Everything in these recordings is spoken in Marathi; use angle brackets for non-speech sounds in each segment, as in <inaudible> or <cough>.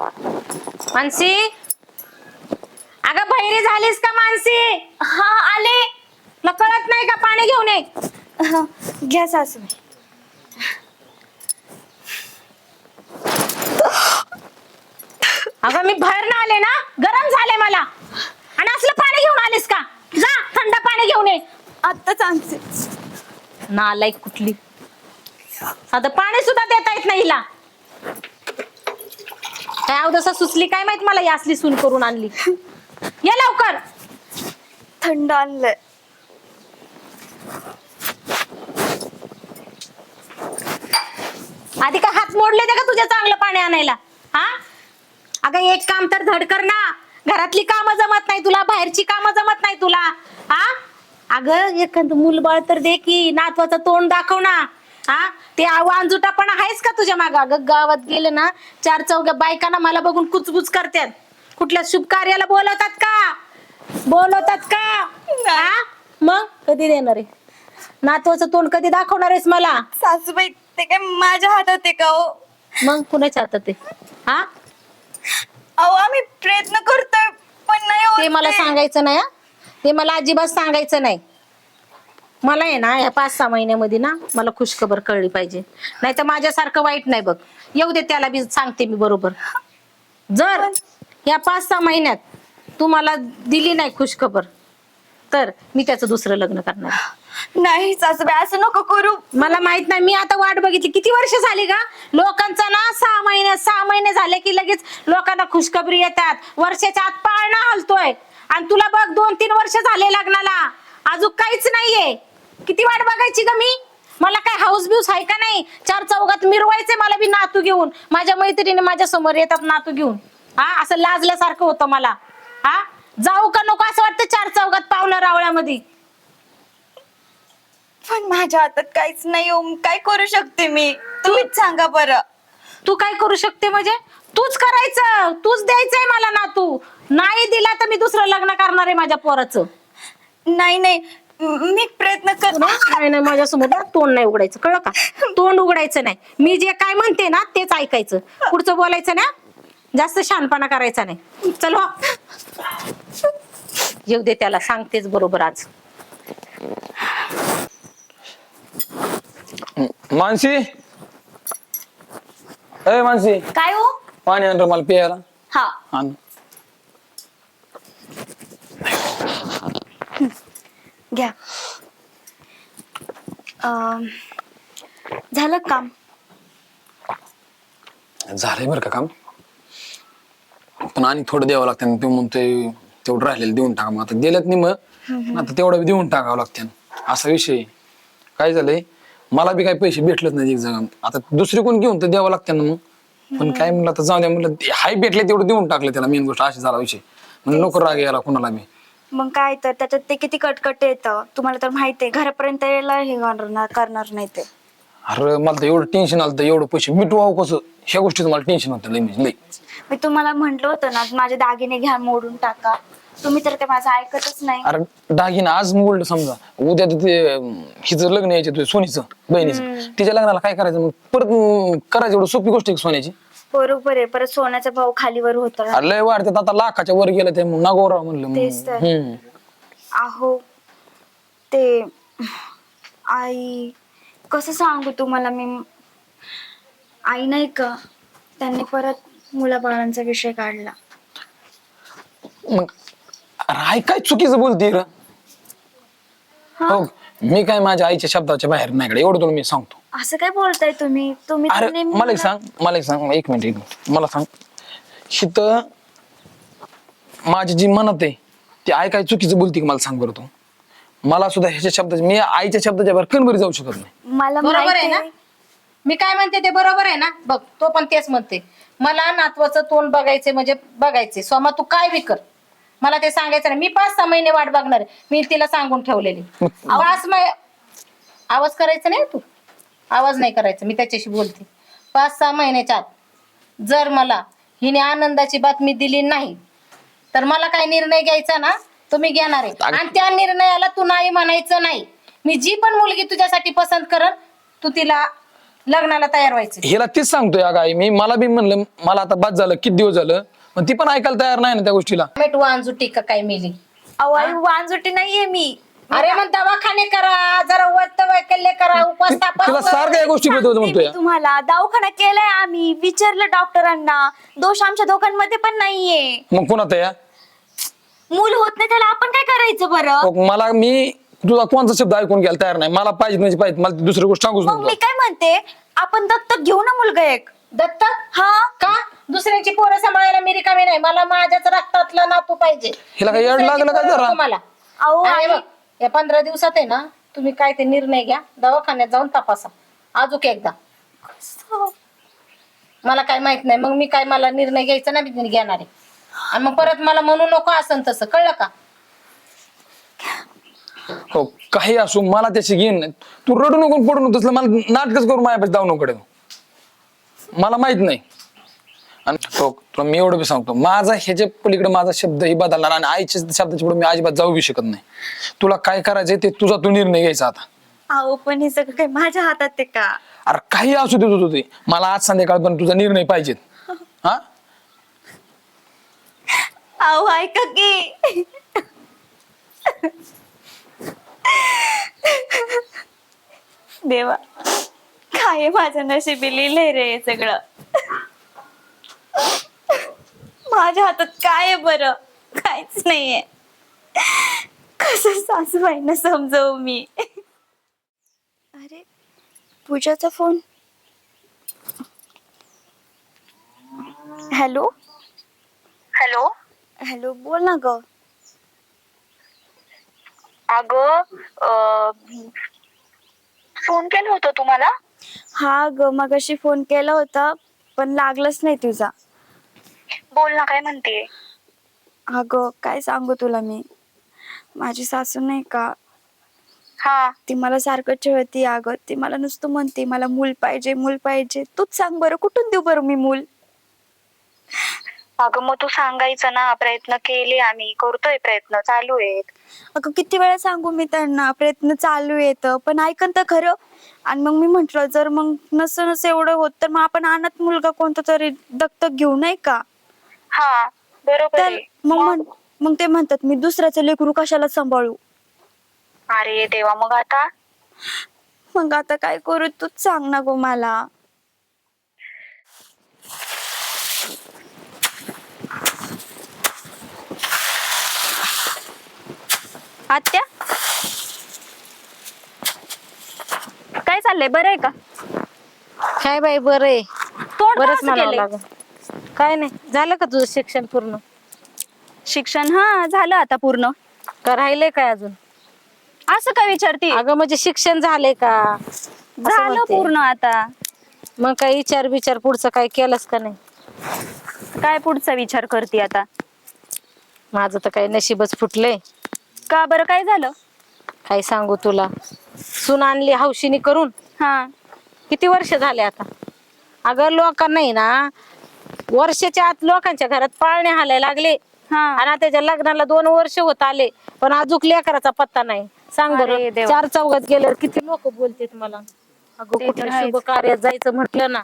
मानसी? अगं बहिरी झालीस का मानसी? हा आले. तुला कळत नाही का पाणी घेऊन ये? घ्या सासूबाई अगं मी बाहेर आले ना? गरम झाले मला. आणि असलं पाणी घेऊन आलीस का? जा थंड पाणी घेऊन ये. आत्ताच आणते. नालायक कुठली? आता पाणी सुद्धा देता येत नाही हिला. काय अवदसा सुचली काय माहीत मला ही असली सून करून आणली. ये लवकर. थंड आणलंय. आधी काय हात मोडले ते का तुझ्या चांगलं पाणी आणायला. हा? अगं एक काम तर धड कर ना. घरातली कामं जमत नाही तुला बाहेरची कामं जमत नाही तुला. हा? अगं एखादं मुलबाळ तर दे की नातवाचं तोंड दाखव ना. हा? ते वांजुटा पण आहेस का तुझ्या माग? गावात गेले ना चार चौघ्या बायकांना मला बघून कुचबुच करतात कुठल्या शुभ कार्याला बोलवतात का? बोलवतात का? हा? मग? कधी देणार आहे? नातवाचं तोंड कधी दाखवणार आहेस मला? सासूबाई ते काय माझ्या हातात आहे का हो? मग कुणाच्या हातात आहे? हा? अहो आम्ही प्रयत्न करतोय पण नाही होत ते मला. सांगायचं नाही हा. ते मला अजिबात सांगायचं नाही. मला आहे ना या पाच सहा महिन्यामध्ये ना मला खुशखबर कळली पाहिजे. नाही तर माझ्यासारखं वाईट नाही बघ. येऊ दे त्याला बी सांगते मी बरोबर. जर या पाच सहा महिन्यात तू मला दिली नाही खुशखबर तर मी त्याचं दुसरं लग्न करणार. नाही सासूबाई असं नको करू. मला माहीत नाही मी आता वाट बघितली. किती वर्ष झाली का लोकांचा ना सहा महिने सहा महिने झाले की लगेच लोकांना खुशखबरी येतात. वर्षाच्या आत पाळणा हलतोय. आणि तुला बघ दोन तीन वर्ष झाले लग्नाला. अजून काहीच नाहीये. किती वाट बघायची ग मी? मला काय हाऊस बिऊस आहे का नाही? चार चौघात मिरवायचे मला बी नातू घेऊन. माझ्या मैत्रिणी माझ्यासमोर येतात नातू घेऊन. हा असं लाजल्यासारखं होतं मला. हा? जाऊ का नको असं वाटतं चार चौघात पावलं रावळ्यामध्ये? पण माझ्या हातात काहीच नाही हो. काय करू शकते मी? तुम्हीच सांगा बरं. तू काय करू शकते म्हणजे? तूच करायचं. तूच द्यायचंय मला ना तू नाही दिला तर मी दुसरं लग्न करणार आहे माझ्या पोराचं. नाही नाही. म- प्रयत्न कर. नाही नाही माझ्यासमोर ना तोंड नाही उघडायचं कळलं का? तोंड उघडायचं नाही. मी जे काय म्हणते ना तेच ऐकायचं. पुढचं बोलायचं ना जास्त शहाणपणा करायचा नाही. चल हो. येऊ दे त्याला सांगतेच बरोबर आज. मानसी? अय मानसी. काय हो? पाणी आण रे मला प्यायला हा. आण. घ्या. अं, झालं काम? झालंय बरं का काम? पण आणि थोडं द्यावं लागतं ते म्हणतोय तेवढं राहिलेलं देऊन टाका. मग आता दिलं नाही मग. आता तेवढं देऊन टाकावं लागतं असा विषय आहे. काय झालंय? मला बी काही पैसे भेटलेच नाही एक जगा आता दुसरी कोण घेऊन तर द्यावं लागतं ना मग. पण काय म्हणलं आता जाऊ द्या म्हणलं. ते हाय भेटले तेवढं देऊन टाकलं त्याला. मेन गोष्ट अशी झाला विषय. म्हणजे नको राग यायला कोणाला बी. मग काय तर त्याच्यात ते किती कटकट येतं? तुम्हाला तर माहिती आहे घरापर्यंत यायला हे करणार करणार नाही ते. अरे मला तर एवढं टेन्शन आलं तर एवढं पैसे मिटवावं कसं? ह्या गोष्टीचं मला टेन्शन होतं लई म्हणजे लई. मी तुम्हाला म्हंटल होतं ना माझे दागिने घ्या मोडून टाका. तुम्ही तर ते माझं ऐकतच नाही. अरे दागिना आज मोडलं समजा. उद्या तर ते अं, हिचं लग्न यायचं तुझ्या सोनीचं बहिणीचं. तिच्या लग्नाला काय करायचं मग? परत अं, करायचं एवढं सोपी गोष्ट आहे का सोन्याची? बरोबर आहे. परत सोन्याचा भाव खालीवर होता. अरे लय वाढते आता लाखाच्या वर गेलं ते. मग नागोराव म्हणलं. तेच तर. हम्म. अहो ते आई कसं सांगू तुम्हाला मी? आई नाही का त्यांनी परत मुलाबाळांचा विषय काढला. मग अरे आई काय चुकीचं बोलते र? हो? मी काय माझ्या आईच्या शब्दाच्या बाहेर नाही एवढं तुला मी सांगतो. असं काय बोलताय तुम्ही? तुम्ही तर अरे नेहमी मला एक सांग मला एक सांग एक मिनिट एक मिनिट. मला सांग. शीत माझी जी म्हणत आहे ती आई काय चुकीचं बोलते की मला सांग बरं तू? मला सुद्धा ह्याच्या शब्दाच्या मी आईच्या शब्दाच्या बाहेर कणबरी जाऊ शकत नाही. मला बरोबर आहे माहिती ना? आहे. मी काय म्हणते ते बरोबर आहे ना? बघ तो पण तेच म्हणते. मला नातवाचं तोंड बघायचे म्हणजे बघायचे सोमा तू काय विकर मला ते सांगायचं नाही. मी पाच सहा महिने वाट बघणार आहे. मी तिला सांगून ठेवलेली. मै आवाज करायचा नाही तू? आवाज नाही करायचा मी त्याच्याशी बोलते. पाच सहा महिन्याच्या आत जर मला हिने आनंदाची बातमी दिली नाही तर मला काय निर्णय घ्यायचा ना? तो मी घेणार आहे. आणि त्या निर्णयाला तू नाही म्हणायचं नाही. मी जी पण मुलगी तुझ्यासाठी पसंत करल तू तिला लग्नाला तयार व्हायचं. हिला तीच सांगतोय अगं आई. मी मला बी म्हणलं मला आता बाद झालं किती दिवस झालं? पण ती पण ऐकायला तयार नाही ना त्या गोष्टीला. मेट वांजुटी का काय मिली? अहो आई वांजुटी नाहीये मी. अरे मग दवाखाने करा जरा वत वैकल्य करा उपवास तापास तुला करा. सारखं या गोष्टी म्हणतोय. मी तुम्हाला दवाखाना केलाय आम्ही विचारलं डॉक्टरांना. दोष आमच्या दोघांमध्ये पण नाहीये. मग कोणात या? मूल होत नाही त्याला आपण काय करायचं बरं? मग मला मी तुझा कोणता शब्द ऐकून घ्यायला तयार नाही. मला पाहिजे म्हणजे पाहिजे. मला ती दुसरी गोष्ट सांगूच मग मी नको काय म्हणते? आपण दत्तक घेऊ ना मुलगा एक. दत्तक? हा. का? दुसऱ्याची पोरं सांभाळायला मी रिकामी नाही. मला माझ्याच रक्तातला नातू पाहिजे. हिला काय येड लागलं का जरा? मला अहो आई. या पंधरा दिवसात आहे ना तुम्ही काय ते निर्णय घ्या दवाखान्यात जाऊन तपासा. अजूक एकदा. मला काय माहीत नाही मग मी काय मला निर्णय घ्यायचा ना मी घेणार आहे. आणि मग परत मला म्हणू नको असं तसं कळलं का? हो काही असू मला त्याची घेईन नाही. तू रडू नको पडू नको तसलं मला नाटकच करून माझ्यापाशी जाऊ नको मला माहीत नाही. आणि तुला मी एवढं बी सांगतो माझा ह्याच्या पलीकडे माझा शब्द ही बदलणार आणि आईच्या शब्दाच्या पुढे मी अजिबात जाऊ बी शकत नाही. तुला काय करायचंय ते तुझा तू निर्णय घ्यायचा आता. अहो पण हे सगळं काय माझ्या हातात ते का? अरे काही असू दे तुझं ते. मला आज संध्याकाळपर्यंत तुझा निर्णय पाहिजे. हा? अहो ऐका की. देवा काय माझं नशिबी लिहिलंय रे हे सगळं. माझ्या हातात काय आहे बरं? काहीच नाहीये. कसं सासूबाईंना समजवू मी? अरे पूजाचा फोन. हॅलो? हॅलो? हॅलो बोल ना ग. अगं अं, फोन केला होता तुम्हाला? हा ग मगाशी फोन केला होता पण लागलंच नाही तुझा. बोल ना काय म्हणते? अगं काय सांगू तुला मी? माझी सासू नाही का? हा. ती मला सारखं चिळती अगं. ती मला नुसतं म्हणते मला मूल पाहिजे मूल पाहिजे. तूच सांग बरं कुठून देऊ बरं मी मूल? अगं मग तू सांगायचं ना प्रयत्न केले आम्ही. करतोय प्रयत्न चालू आहेत. अगं किती वेळा सांगू मी त्यांना प्रयत्न चालू येत पण ऐकन तर खरं. आणि मग मी म्हंटल जर मग नसं नसं एवढं होत तर मग आपण अनाथ मुलगा कोणता तरी दत्तक घेऊ नाही का? हा बरोबर तर आहे. मग म्हण- मग? ते म्हणतात मी दुसऱ्याचं लेकरू कशाला सांभाळू? अरे देवा मग आता? मग आता काय करू? तूच सांग ना गो मला. आत्या? काय चाललंय? बरं आहे का? काय बाई बरं आहे. तोंड का बरंच असं म्हणावं केलंय? लागेल. काय नाही. झालं का तुझं शिक्षण पूर्ण? शिक्षण हा झालं आता पूर्ण. का राहिलंय काय अजून? असं काय विचारते? अगं म्हणजे शिक्षण झालंय का? असं झालं म्हणते. पूर्ण आता. मग काय विचार विचार पुढचं काय केलंस का नाही? काय पुढचा विचार करते आता? माझं तर काही नशीबच फुटलंय. का बरं? काय झालं? काय सांगू तुला? सून आणली हौशीनी करून. हा. किती वर्ष झाले आता? अगं लोकांना नाही ना वर्षाच्या आत लोकांच्या घरात पाळणे हालायला लागले. हा. आणि त्याच्या लग्नाला दोन वर्ष होत आले. पण अजून लेकराचा पत्ता नाही. सांग अरे बरं देवा. चार चौघात गेल्यावर किती लोक बोलतात मला? अगं ते तर कुठल्या आहेच. शुभ कार्यात जायचं म्हटलं ना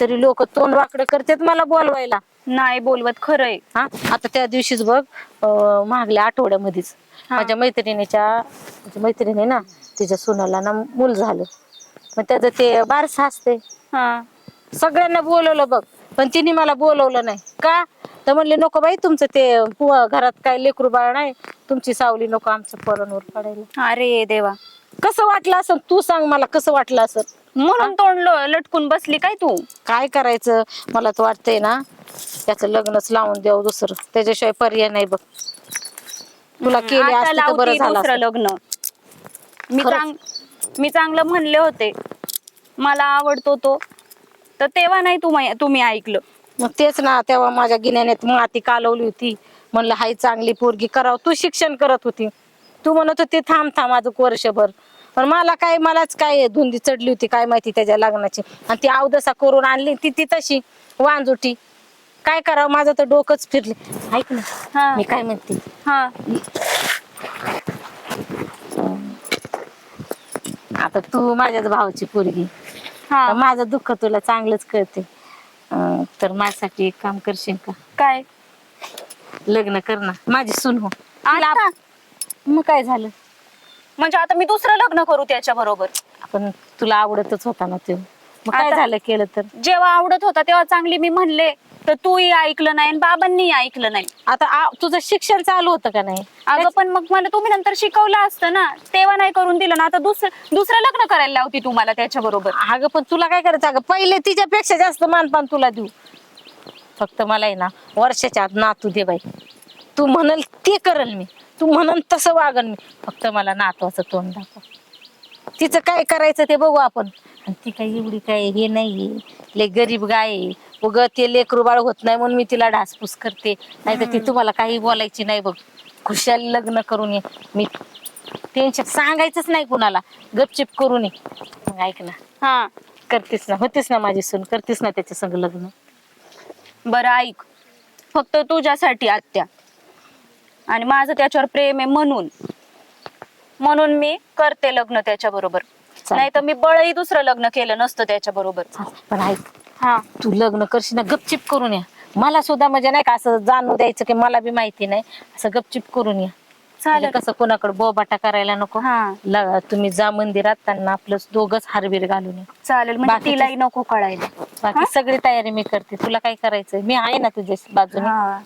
तरी लोक तोंड वाकडं करतात मला बोलवायला. नाही बोलवत खरंय. हा आता त्या दिवशीच बघ अं, मागल्या आठवड्यामध्येच. हा. माझ्या मैत्रिणीच्या माझी मैत्रिणी ना तिच्या सुनाला ना मूल झालं. मग त्याचं ते बारस असते हा. सगळ्यांना बोलवलं बघ. पण तिने मला बोलवलं नाही. का? तर म्हणले नको बाई तुमचं ते पु- घरात काय लेकरू बाळ नाही. तुमची सावली नको आमच्या पोरांवर पडायला. अरे देवा. कसं वाटलं असं? तू सांग मला कसं वाटलं असं? म्हणून तोंड ल- लटकून बसली काय तू? काय करायचं? मला तर वाटतंय ना त्याचं लग्नच लावून द्यावं दुसरं. त्याच्याशिवाय पर्याय नाही बघ. तुला केली आता असती तर बरं लावती झालं दुसरं असतं. लग्न. मी खरंच. चांग मी चांगलं म्हणले होते. मला आवडतो तो. तर तेव्हा नाही तुम्ही तुम्ही ऐकलं. मग तेच ना तेव्हा माझ्या गिन्याने माती कालवली होती. म्हणलं हाय चांगली पोरगी करावं. तू शिक्षण करत होती. तू म्हणत होती थांब थांब अजून वर्षभर. पण मला काय मलाच काय धुंदी चढली होती काय माहिती त्याच्या लग्नाची. आणि ती अवदसा करून आणली ती ती तशी वांजुटी. काय करावं? माझं तर डोकंच फिरले. ऐक ना हा. मी काय म्हणते? हा. आता तू माझ्याच भावाची पोरगी. हा. माझं दुःख तुला चांगलंच कळते. अं, तर माझ्यासाठी एक काम करशील का? काय? लग्न कर ना. माझी सून हो. तिला आता? आप- मग काय झालं? म्हणजे आता मी दुसरं लग्न करू त्याच्या बरोबर. आपण तुला आवडतच होता ना ते. मग काय आता- झालं केलं तर? जेव्हा आवडत होता तेव्हा चांगली मी म्हणले. तर तूही ऐकलं नाही आणि बाबांनी ऐकलं नाही. आता आ- तुझं शिक्षण चालू होतं का नाही? अगं पण मग मला तुम्ही नंतर शिकवलं असतं ना तेव्हा नाही करून दिलं ना. आता दुसरं दुसरं लग्न करायला लावती तुम्हाला त्याच्या बरोबर अगं पण तुला काय करायचं? अगं पहिले तिच्यापेक्षा जास्त मानपान तुला देऊ. फक्त मला आहे ना वर्षाच्या आत नातू दे बाई. तू म्हणल ते करल मी. तू म्हणल तसं वागल मी. फक्त मला नातवाचं तोंड दाखव. तिचं काय करायचं ते बघू आपण. आणि ती काही एवढी काय हे नाहीये. लय गरीब गाय आहे. उग ते लेकरू बाळ होत नाही म्हणून मी तिला ढासपूस करते. नाही तर ती तुम्हाला काही बोलायची नाही बघ. खुशाल लग्न करून ये. मी टेन्शन सांगायचंच नाही कुणाला. गपचिप करून ये मग ऐक ना. हा. करतेस ना. होतेस ना माझी सून. करतेस ना त्याच्या संग लग्न. बरं ऐक. फक्त तुझ्यासाठी आत्या. आणि माझं त्याच्यावर प्रेम आहे म्हणून. म्हणून मी करते लग्न त्याच्या बरोबर नाही तर मी बळही दुसरं लग्न केलं नसतं त्याच्या बरोबर पण ऐक हा. तू लग्न करशील ना गपचिप करून या. मला सुद्धा म्हणजे नाही का असं जाणू द्यायचं की मला बी माहिती नाही. असं गपचिप करून या. चालेल. म्हणजे कसं कोणाकडे बोबाटा करायला नको. हा. ल- तुम्ही जा मंदिरात त्यांना आपलं दोघच हारबीर घालून या. चालेल म्हणजे बाकीचं- तिलाही नको कळायला. बाकी सगळी तयारी मी करते. तुला काय करायचंय? मी आहे ना तुझ्या बाजूने. हा.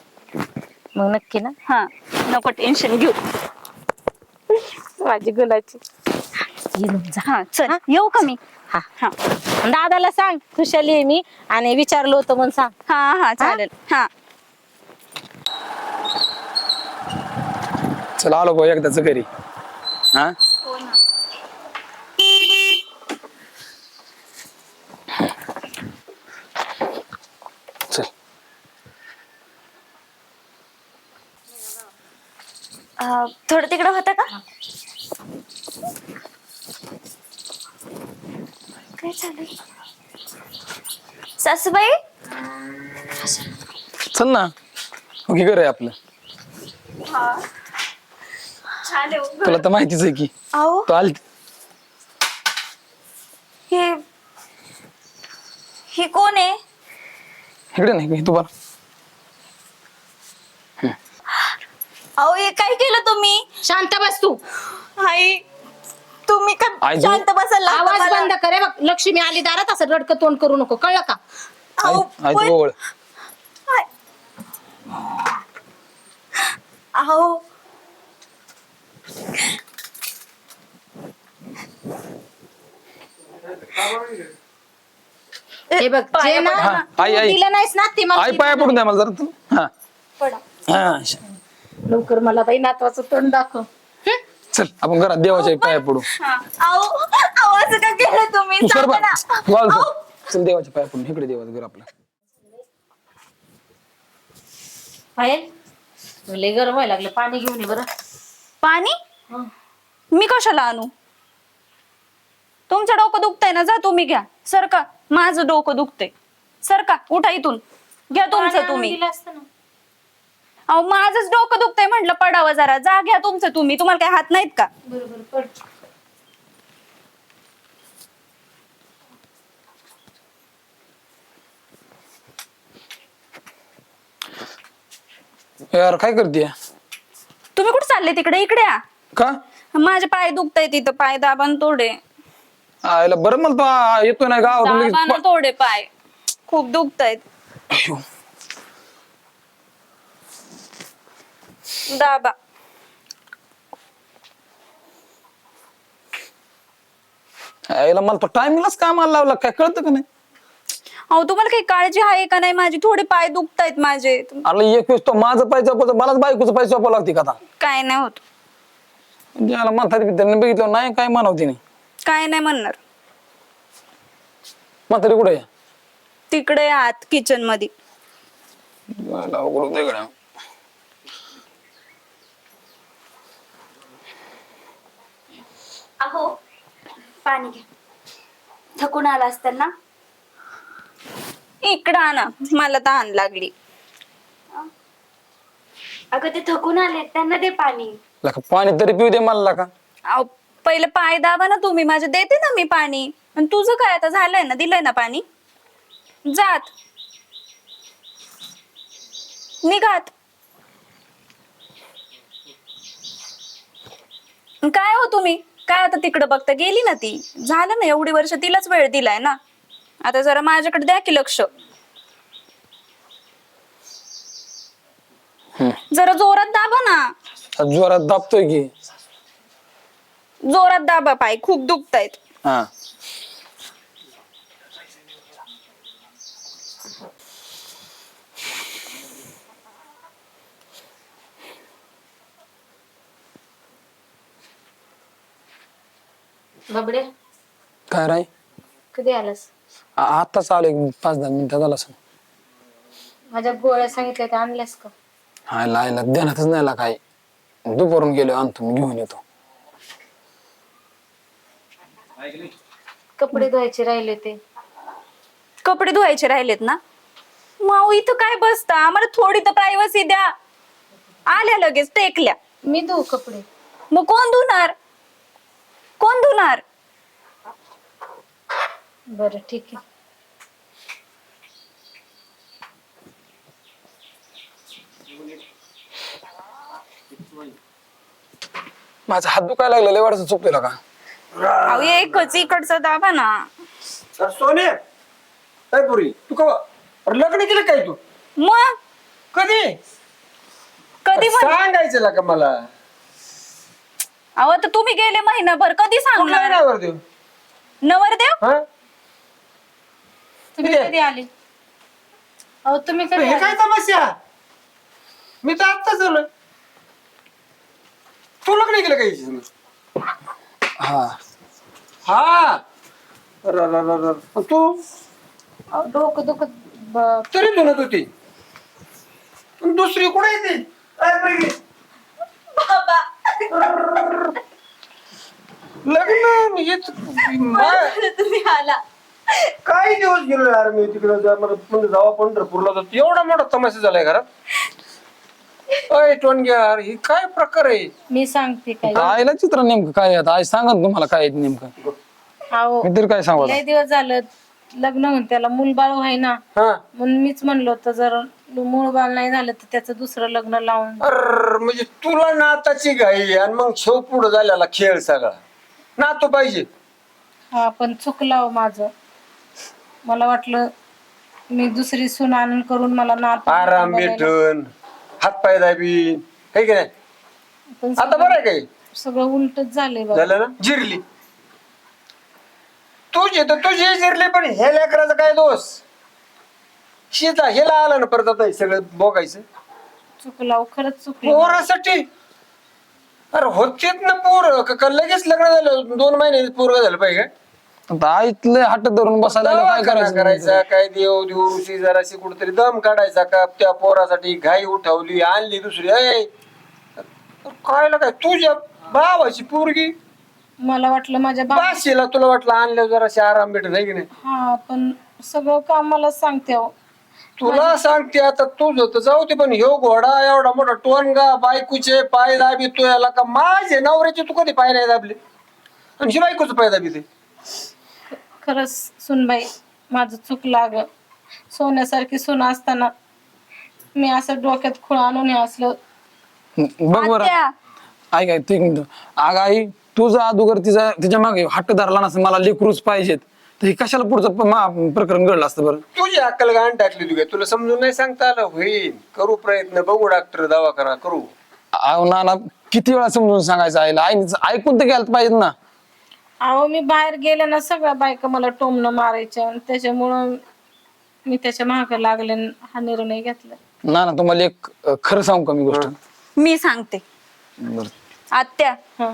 मग नक्की ना? हा. नको टेन्शन घेऊ. माझी गुलाची हा चल. हा? येऊ का मी? हा. हा. दादाला सांग खुशाली आहे मी आणि विचारलं होतं म्हणून सांग. हा हा चालेल. हा. चल आलो भाऊ एकदाच घरी. हा? चल. अं, थोडं तिकडं होतं का? काय चालू सासूबाई? चल ना. ओके घर आहे आपलं. छान आहे तुला तर माहितीच आहे की अहो तू आली हे हे कोण आहे? इकडे नाही का तू बरं अहो हे काय केलं तुम्ही? शांत बस तू. आई. तुम्ही का आई, तू- शांत बसायला आवाज? बंद करे बघ लक्ष्मी आली दारात असं रडकं तोंड करू नको कळलं का आई अहो, आई पण- तू ओळ आय. अहो हे बघ जे पाया ना हा, आई, तू आई. दिलं नाहीस ना ते मला आई पाया पडून द्या मला जरा तू हा पडा. हा श- लवकर मला बाई नातवाचं तोंड दाखव? चल आपण घरात देवाच्या पाया पडू. हा. अहो अहो असं का केलं तुम्ही? तू सर सांगा ना. तू. आलं अहो, सर. चल देवाच्या पाया पडून इकडे देवाचं घर आपलं. पायल लय गरम व्हायला लागलं. पाणी घेऊन ये बरं. पाणी? हं. मी कशाला आणू? तुमचं डोकं दुखतंय ना जा तुम्ही घ्या. सर का माझं डोकं दुखतंय. सर का उठा इथून. घ्या पाणी तुमचं आणून तुम्ही. दिलं असतं ना. अहो माझंच डोकं दुखतंय म्हटलं पडावं जरा. जा घ्या तुमचं तुम्ही. तुम्हाला काय हात नाहीत का? बरोबर पड. यार काय करते तुम्ही कुठे चालले तिकडे? इकडे या. का? माझे पाय दुखताय तिथं. पाय दाबान तोडे. आयला बरं मला तो येतो नाही गावातून लगेच. दाबान तोडे पाय. खूप दुखतायत अयो. दाबा आयला मला तो टायमिंगलाच कामाला लावला. काय कळतं का नाही? अहो तुम्हाला काही काळजी आहे का नाही माझी? थोडे पाय दुखतायत माझे. अरे एकवीस तो माझं पैसा मलाच बायकोचं पैसा वापरावं लागते का आता? काय नाही होत. ज्याला म्हणतात त्यांनी बघितलं नाही काय म्हणावती नाही काय नाही म्हणणार. म्हातारी कुठे? आहे? तिकडे आत किचनमध्ये यायला अवघड होतंय गड्या. अहो पाणी घ्या. थकून आला असताना. ना इकडं आणा मला तहान लागली. अगं ते थकून आले त्यांना दे पाणी. लका पाणी तरी पिऊ दे मला का? अहो पहिले पाय दाबा ना तुम्ही माझे देते ना मी पाणी. आणि तुझं काय आता झालंय ना दिलंय ना पाणी? जात. निघात. आणि काय हो तुम्ही? काय आता तिकडे बघता गेली ना ती? झालं ना एवढी वर्ष तिलाच वेळ दिलाय ना. आता जरा माझ्याकडे द्या की लक्ष. जरा जोरात दाबा ना. जोरात दाबतोय की. जोरात दाबा पाय खूप दुखतायत. हा. बबडे काय राय? कधी आलास? आताच आलो एक पाच दहा मिनिटात आला असं माझ्या गोळ्या सांगितल्या त्या आणल्यास का? हा लायला ध्यानातच नाही आला काय. दुपारून गेलो आणतो मी घेऊन येतो. कपडे धुवायचे राहिले ते. कपडे धुवायचे राहिलेत ना? माऊ इथं काय बसता? आम्हाला थोडी तर प्रायव्हसी द्या. आल्या लगेच टेकल्या. मी धुवू कपडे. मग कोण धुणार? कोण धुणार? बरं ठीक आहे. माझा हात दुखायला लागला लय वाटतं चुकलेला का? अहो एकच इकडचा दाबा ना. अरे सोने! काय पुरी तू अरे लग्न केलं काय तू? मग? कधी? कधी म्हण सांगायचं ना का मला. अहो तर तुम्ही गेले महिनाभर कधी कुठल्या सांगणार? देऊ नवरदेव. हा? तुम्ही आहे. कधी आले? अहो तुम्ही कधी हे आले? काय तमाशा? मी तर आत्ताच आलोय. तू लग्न केलं हिच्यासंग? हा. हा. अरे, अरे. आणि तू? अहो, डोकं दुखत ब- तरी म्हणत होती. आणि दुसरी कुठे येते अरे, बरं. लग्न हेच मा- तुम्ही आला. काही दिवस गेलो यार मी तिकडे म्हणजे जावा पंढरपूरला जातो. एवढा मोठा तमाशा झालाय घरात. अय टोनग्या यार ही काय प्रकार आहे? मी सांगते काय. आईला चित्र नेमकं काय आहे? आता आई सांगा ना तुम्हाला काय आहे नेमकं. अहो मी तरी काय सांगू लय दिवस झालं लग्न होऊन त्याला मूलबाळ आहे ना हा. म्हणून मीच म्हणलो होतं जर मूळबाळ नाही झालं तर त्याचं दुसरं लग्न लावून म्हणजे तुला नाताची घाई आणि मग शेव पुढं झालेला खेळ सगळा. नातू पाहिजे. हा पण चुकलं हो माझं. मला वाटलं मी दुसरी सून आणून करून मला नात आराम भेटन हातपाय दाबी हे की नाही? पण आता बरं आहे काही? सगळं उलटच झालंय बघा. झालं ना? जिरली. तुझे तर तुझे जिरले पण हे लेकराचा काय दोष? शेता हेला आलं ना परत आता हे सगळं बघायचं चुकलं हो, खरंच चुकलं. पोरासाठी. अरे होतेच ना पोर. का- का लगेच लग्न झालं. दोन महिने पोरग झालं पाहिजे का? आता आईत लय हात धरून बसायला लागलं, काय दवाखाना करायचं करायचा काय देव देव ऋषी जराशी कुठेतरी दम काढायचा का? त्या पोरासाठी घाई उठवली आणली दुसरी. अय कळायला काय? तुझ्या भावाची पोरगी. मला वाटलं माझ्या बाशीला तुला वाटलं आणल्यावर जराशी आराम भेटत आहे की नाही? हा पण सगळं काम मला सांगते हो तुला सांगते आता तुझं तर जाऊ दे पण ह्यो घोडा एवढा मोठा टोनगा बायकोचे पाय दाबी तो याला का माझे नवऱ्याचे तू कधी पाय नाही दाबले? आणि ही बायकोचं पाय दाबी ते खरंच सुनबाई माझं चुकलं ग सोन्यासारखी सून असताना मी असं डोक्यात खुळ आणून हे असलं. बघ बरं. आत्या, ऐक ऐक ते मिनिट अग आई तुझा अगोदर तिचा तिच्यामागे हट्ट धरला नसतं मला लेकरूच पाहिजेत. तर हे कशाला पुढचं प- मा- प्रकरण घडलं असतं बरं? तुझी अक्कल घाण टाकली तू काय तुला समजून नाही सांगता आलं? होईल करू प्रयत्न बघू डॉक्टर दवा करा. करू अहो नाना किती वेळा समजून सांगायचं आईला? आई ऐकून तर घ्यायला पाहिजे ना. अहो मी बाहेर गेले ना सगळ्या बायका मला टोमणं मारायच्या. आणि त्याच्यामुळं मी त्याच्यामागे लागले आणि हा निर्णय घेतला. ना ना तुम्हाला एक अं, खरं सांगू का मी गोष्ट? मी सांगते. बरं. आत्या हा.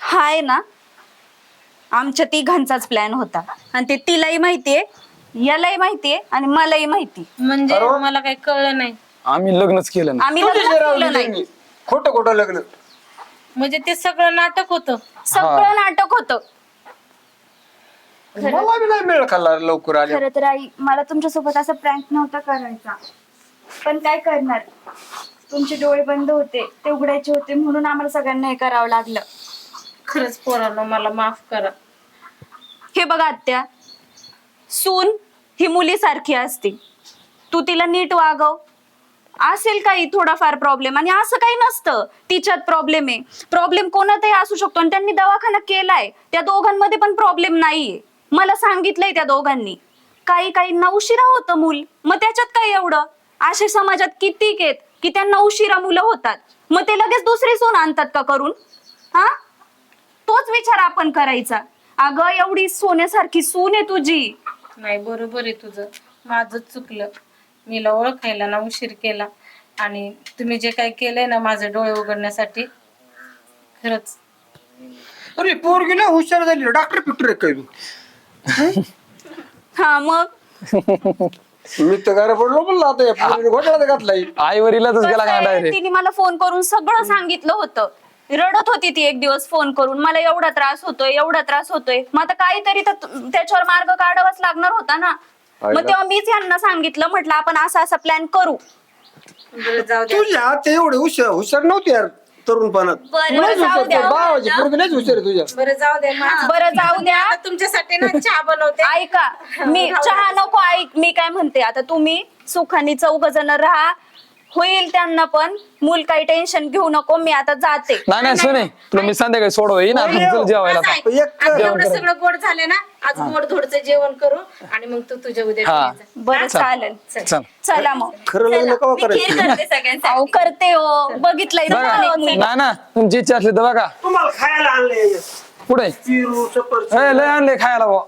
हाय ना? आमच्या तिघांचाच प्लॅन होता. आणि ते तिलाही माहितीये यालाही माहितीये आणि मलाही माहिती म्हणजे मला काही कळलं नाही. आम्ही लग्नच केलं ना आम्ही जरा केलं नाही. त्यांनी खोटं खोटं लग्न. म्हणजे ते सगळं नाटक होतं. सगळं नाटक होतं. मला बी नाही मिळ खाल्ला लवकर आले खरं तर आई मला तुमच्यासोबत असा प्रँक नव्हता करायचा. पण काय करणार? तुमचे डोळे बंद होते ते उघडायचे होते म्हणून आम्हाला सगळ्यांना हे करावं लागलं. खरंच पोरांनो मला माफ करा. हे बघा आत्या. सून ही मुलीसारखी असते. तू तिला नीट वागव. असेल काही थोडाफार प्रॉब्लेम आणि असं काही नसतं. तिच्यात प्रॉब्लेम आहे. प्रॉब्लेम कोणातही असू शकतो आणि त्यांनी दवाखाना केलाय. त्या दोघांमध्ये पण प्रॉब्लेम नाहीये. मला सांगितलंय त्या दोघांनी. काही काही उशिरा होतं मूल. मग त्याच्यात काय एवढं? असे समाजात कितीक आहेत की त्या उशिरा मुलं होतात? मग ते लगेच दुसरी सून आणतात का करून? हा? तोच विचार आपण करायचा. अगं एवढी सोन्यासारखी सून आहे तुझी. नाही बरोबर आहे तुझं. माझं चुकलं. मीला ओळखायला ना उशीर केला. आणि तुम्ही जे काही केलंय ना माझे डोळे उघडण्यासाठी खरंच. अरे पोरगी ना हुशार झाली. डॉक्टर पिक्टर काय हा? मग? मी तर घरा पडलो म्हणलं आता या पोरीने घोटाळा घातलाय. आई वरीलाच कसं गेला का आहे, डायरेक्ट तिने मला फोन करून सगळं सांगितलं होतं. रडत होती ती एक दिवस फोन करून. मला एवढा त्रास होतोय एवढा त्रास होतोय. मग आता काहीतरी तर तु- त्याच्यावर मार्ग काढावाच लागणार होता ना. मग तेव्हा मीच यांना सांगितलं म्हटलं आपण असा असा प्लॅन करू. बरं जाऊ दे तुझ्या हात एवढे हुशार हुशार नव्हते यार तरुणपणात. बरं, लयच जाऊ हुशार द्या. तू. भावाची पोरगी लयच हुशार आहे तुझ्या. बरं जाऊ दे माझं- बरं जाऊ द्या. आता तुमच्यासाठी ना चहा बनवते. <laughs> ऐका मी चहा नको ऐक. मी काय म्हणते आता तुम्ही सुखाने चौघ जण राहा. होईल त्यांना पण. मूल काही टेन्शन घेऊ नको मी आता जाते. नाही नाही सुने तुला मी संध्याकाळी सोडव येईन आपण चल जेवायला आता. आज एक कर. एवढं सगळं गोड झाले ना आज गोड धोडचं जेवण करू आणि मग तू तुझ्या उद्या हा. बरं चालेल. चल. चला. मग. खरं लग्न कवा करायचं? अहो करते हो. बघितलंय ना बघा. अनेक मुली. नाही ना तुमची इच्छा असली तर बघा. तुम्हाला खायला आणले पुढे पिरू सफरचंद. ए, लय आणले खायला भाऊ